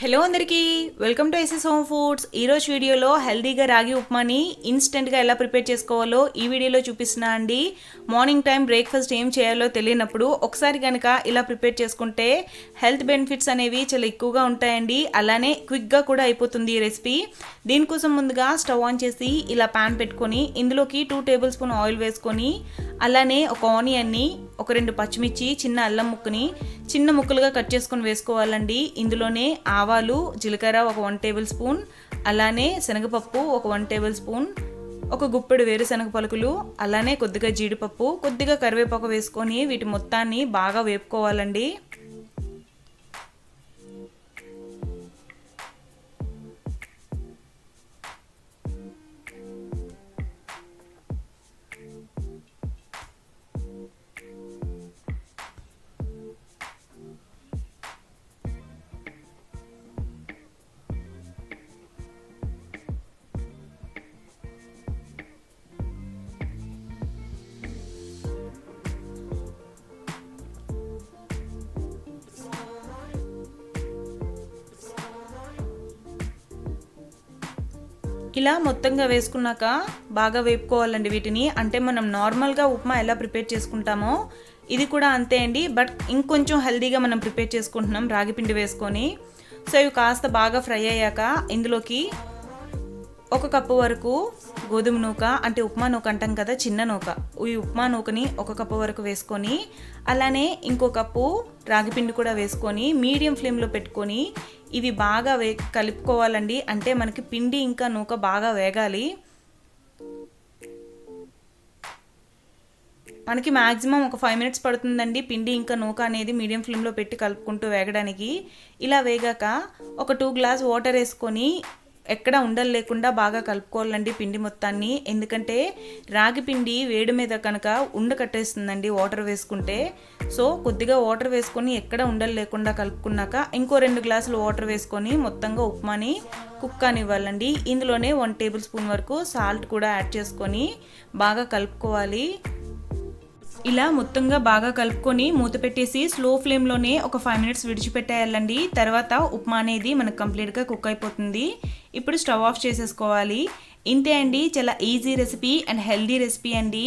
Hello అందరికీ welcome to SS home foods ఈరోజు వీడియోలో హెల్దీగా రాగి ఉప్మాని ఇన్స్టెంట్గా ఎలా ప్రిపేర్ చేసుకోవాలో ఈ వీడియోలో చూపిస్తున్నా అండి. మార్నింగ్ టైం బ్రేక్ఫాస్ట్ ఏం చేయాలో తెలియనప్పుడు ఒకసారి కనుక ఇలా ప్రిపేర్ చేసుకుంటే హెల్త్ బెనిఫిట్స్ అనేవి చాలా ఎక్కువగా ఉంటాయండి. అలానే క్విక్గా కూడా అయిపోతుంది ఈ రెసిపీ. దీనికోసం ముందుగా స్టవ్ ఆన్ చేసి ఇలా ప్యాన్ పెట్టుకొని ఇందులోకి టూ టేబుల్ స్పూన్ ఆయిల్ వేసుకొని అలానే ఒక ఆనియన్ని ఒక రెండు పచ్చిమిర్చి చిన్న అల్లం ముక్కని చిన్న ముక్కలుగా కట్ చేసుకొని వేసుకోవాలండి. ఇందులోనే ఆవాలు జీలకర్ర ఒక వన్ టేబుల్ స్పూన్ అలానే శనగపప్పు ఒక వన్ టేబుల్ స్పూన్ ఒక గుప్పెడు వేరుశనగ పలుకులు అలానే కొద్దిగా జీడిపప్పు కొద్దిగా కరివేపాకు వేసుకొని వీటి మొత్తాన్ని బాగా వేపుకోవాలండి. ఇలా మొత్తంగా వేసుకున్నాక బాగా వేపుకోవాలండి వీటిని. అంటే మనం నార్మల్గా ఉప్మా ఎలా ప్రిపేర్ చేసుకుంటామో ఇది కూడా అంతే అండి. బట్ ఇంకొంచెం హెల్దీగా మనం ప్రిపేర్ చేసుకుంటున్నాం రాగి పిండి వేసుకొని. సో ఇవి కాస్త బాగా ఫ్రై అయ్యాక ఇందులోకి ఒక కప్పు వరకు గోధుమ నూక అంటే ఉప్మా నూక అంటాం కదా చిన్న నూక. ఈ ఉప్మా నూకని ఒక కప్పు వరకు వేసుకొని అలానే ఇంకో కప్పు రాగిపిండి కూడా వేసుకొని మీడియం ఫ్లేమ్లో పెట్టుకొని ఇవి బాగా వే కలుపుకోవాలండి. అంటే మనకి పిండి ఇంకా నూక బాగా వేగాలి. మనకి మ్యాక్సిమం ఒక ఫైవ్ మినిట్స్ పడుతుందండి పిండి ఇంకా నూక అనేది మీడియం ఫ్లేమ్లో పెట్టి కలుపుకుంటూ వేగడానికి. ఇలా వేగాక ఒక టూ గ్లాస్ వాటర్ వేసుకొని ఎక్కడ ఉండలు లేకుండా బాగా కలుపుకోవాలండి పిండి మొత్తాన్ని. ఎందుకంటే రాగి పిండి వేడి మీద కనుక ఉండ కట్టేస్తుందండి వాటర్ వేసుకుంటే. సో కొద్దిగా వాటర్ వేసుకొని ఎక్కడ ఉండలు లేకుండా కలుపుకున్నాక ఇంకో రెండు గ్లాసులు వాటర్ వేసుకొని మొత్తంగా ఉప్మాని కుక్ కానివ్వాలండి ఇందులోనే వన్ టేబుల్ స్పూన్ వరకు సాల్ట్ కూడా యాడ్ చేసుకొని బాగా కలుపుకోవాలి. ఇలా మొత్తంగా బాగా కలుపుకొని మూత పెట్టేసి స్లో ఫ్లేమ్లోనే ఒక ఫైవ్ మినిట్స్ విడిచిపెట్టేయాలండి. తర్వాత ఉప్మా అనేది మనకు కంప్లీట్గా కుక్ అయిపోతుంది. ఇప్పుడు స్టవ్ ఆఫ్ చేసేసుకోవాలి. ఇంతే అండి. చాలా easy recipe and healthy recipe అండి.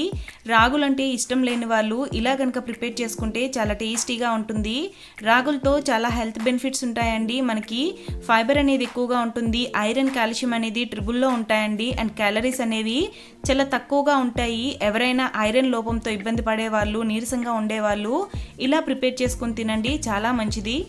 రాగులు అంటే ఇష్టం లేని వాళ్ళు ఇలా కనుక ప్రిపేర్ చేసుకుంటే చాలా టేస్టీగా ఉంటుంది. రాగులతో చాలా హెల్త్ బెనిఫిట్స్ ఉంటాయండి మనకి. ఫైబర్ అనేది ఎక్కువగా ఉంటుంది. ఐరన్ కాల్షియం అనేది ట్రిబుల్లో ఉంటాయండి. అండ్ క్యాలరీస్ అనేవి చాలా తక్కువగా ఉంటాయి. ఎవరైనా ఐరన్ లోపంతో ఇబ్బంది పడేవాళ్ళు నీరసంగా ఉండేవాళ్ళు ఇలా ప్రిపేర్ చేసుకొని తినండి. చాలా మంచిది.